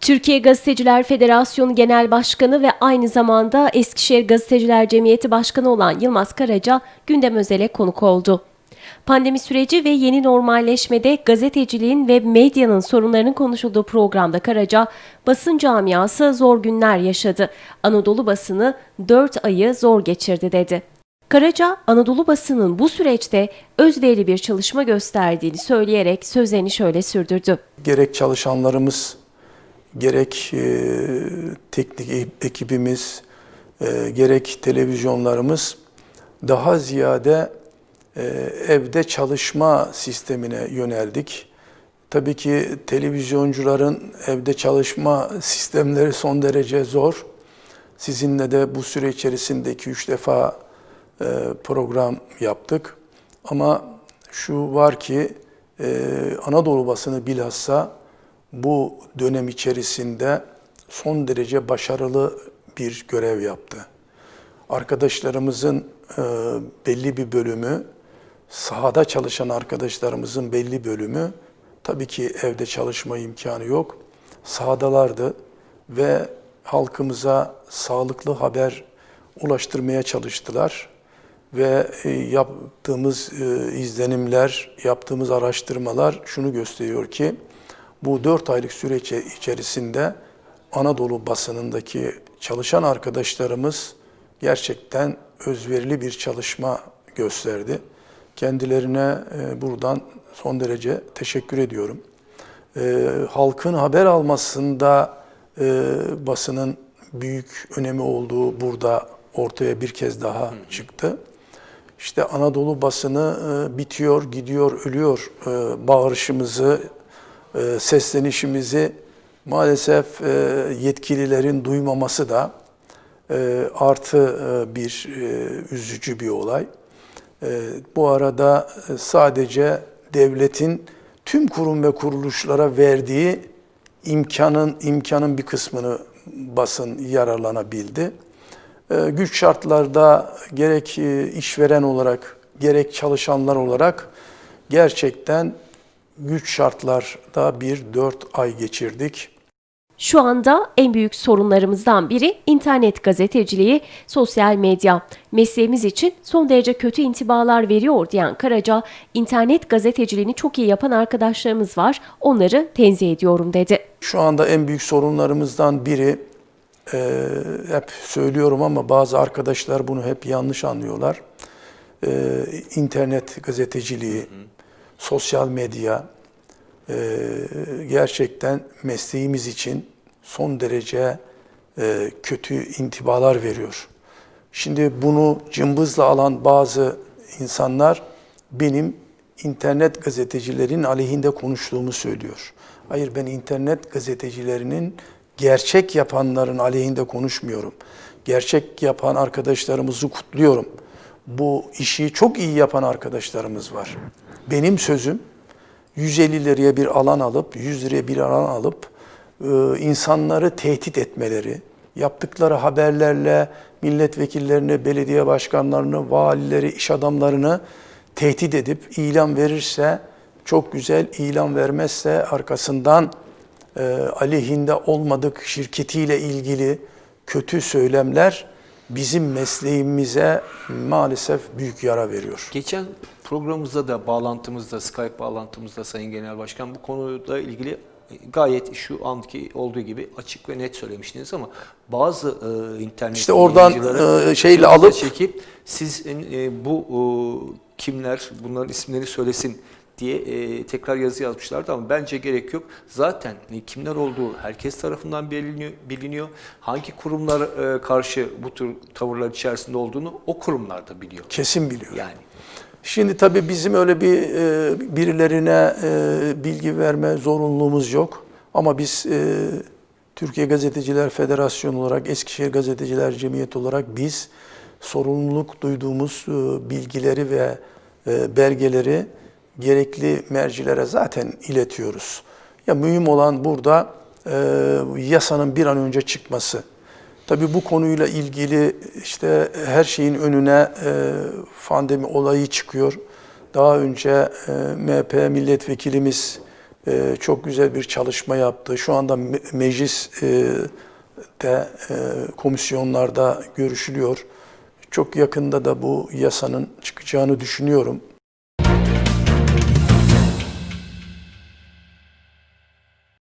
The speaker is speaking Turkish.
Türkiye Gazeteciler Federasyonu Genel Başkanı ve aynı zamanda Eskişehir Gazeteciler Cemiyeti Başkanı olan Yılmaz Karaca gündem özele konuk oldu. Pandemi süreci ve yeni normalleşmede gazeteciliğin ve medyanın sorunlarının konuşulduğu programda Karaca, basın camiası zor günler yaşadı. Anadolu basını 4 ayı zor geçirdi dedi. Karaca, Anadolu basının bu süreçte özverili bir çalışma gösterdiğini söyleyerek sözlerini şöyle sürdürdü. gerek çalışanlarımız, gerek e, teknik e- ekibimiz, e, gerek televizyonlarımız daha ziyade e, evde çalışma sistemine yöneldik. Tabii ki televizyoncuların evde çalışma sistemleri son derece zor. Sizinle de bu süre içerisinde 2-3 defa e, program yaptık. Ama şu var ki e, Anadolu basını bilhassa bu dönem içerisinde son derece başarılı bir görev yaptı. Arkadaşlarımızın e, belli bir bölümü, sahada çalışan arkadaşlarımızın belli bölümü tabii ki evde çalışma imkanı yok. Sahadalardı ve halkımıza sağlıklı haber ulaştırmaya çalıştılar ve e, yaptığımız e, izlenimler, yaptığımız araştırmalar şunu gösteriyor ki bu 4 aylık süreç içerisinde Anadolu basınındaki çalışan arkadaşlarımız gerçekten özverili bir çalışma gösterdi. Kendilerine e, buradan son derece teşekkür ediyorum. E, halkın haber almasında e, basının büyük önemi olduğu burada ortaya bir kez daha çıktı. İşte Anadolu basını bitiyor, gidiyor, ölüyor bağırışımızı, e, seslenişimizi maalesef e, yetkililerin duymaması da e, artı bir üzücü bir olay. Bu arada sadece devletin tüm kurum ve kuruluşlara verdiği imkanın imkanın bir kısmını basın yararlanabildi. Güç şartlarda gerek işveren olarak gerek çalışanlar olarak gerçekten güç şartlarda bir dört ay geçirdik. Şu anda en büyük sorunlarımızdan biri internet gazeteciliği, sosyal medya. Mesleğimiz için son derece kötü intibalar veriyor diyen Karaca, internet gazeteciliğini çok iyi yapan arkadaşlarımız var, onları tenzih ediyorum dedi. Şu anda en büyük sorunlarımızdan biri, e, hep söylüyorum ama bazı arkadaşlar bunu hep yanlış anlıyorlar. E, internet gazeteciliği, sosyal medya e, gerçekten mesleğimiz için son derece e, kötü intibalar veriyor. Şimdi bunu cımbızla alan bazı insanlar benim internet gazetecilerin aleyhinde konuştuğumu söylüyor. Hayır ben internet gazetecilerinin gerçek yapanların aleyhinde konuşmuyorum. Gerçek yapan arkadaşlarımızı kutluyorum. Bu işi çok iyi yapan arkadaşlarımız var. Benim sözüm 150 liraya bir alan alıp, 100 liraya bir alan alıp e, insanları tehdit etmeleri, yaptıkları haberlerle milletvekillerini, belediye başkanlarını, valileri, iş adamlarını tehdit edip ilan verirse çok güzel, ilan vermezse arkasından e, aleyhinde olmadık şirketiyle ilgili kötü söylemler bizim mesleğimize maalesef büyük yara veriyor. Geçen programımızda da bağlantımızda, Skype bağlantımızda Sayın Genel Başkan bu konuyla ilgili gayet şu anki olduğu gibi açık ve net söylemiştiniz ama bazı e, internet İşte oradan, e, şeyle alıp- çekip siz e, bu e, kimler bunların isimleri söylesin diye e, tekrar yazı yazmışlardı ama bence gerek yok. Zaten e, kimler olduğu herkes tarafından biliniyor, biliniyor. Hangi kurumlar e, karşı bu tür tavırlar içerisinde olduğunu o kurumlar da biliyor. Kesin biliyor. Yani Şimdi tabii bizim öyle bir e, birilerine e, bilgi verme zorunluluğumuz yok. Ama biz e, Türkiye Gazeteciler Federasyonu olarak, Eskişehir Gazeteciler Cemiyeti olarak biz sorumluluk duyduğumuz e, bilgileri ve e, belgeleri gerekli mercilere zaten iletiyoruz. Ya mühim olan burada e, yasanın bir an önce çıkması. Tabii bu konuyla ilgili işte her şeyin önüne e, pandemi olayı çıkıyor. Daha önce e, MHP milletvekilimiz e, çok güzel bir çalışma yaptı. Şu anda me- meclis e, de e, komisyonlarda görüşülüyor. Çok yakında da bu yasanın çıkacağını düşünüyorum.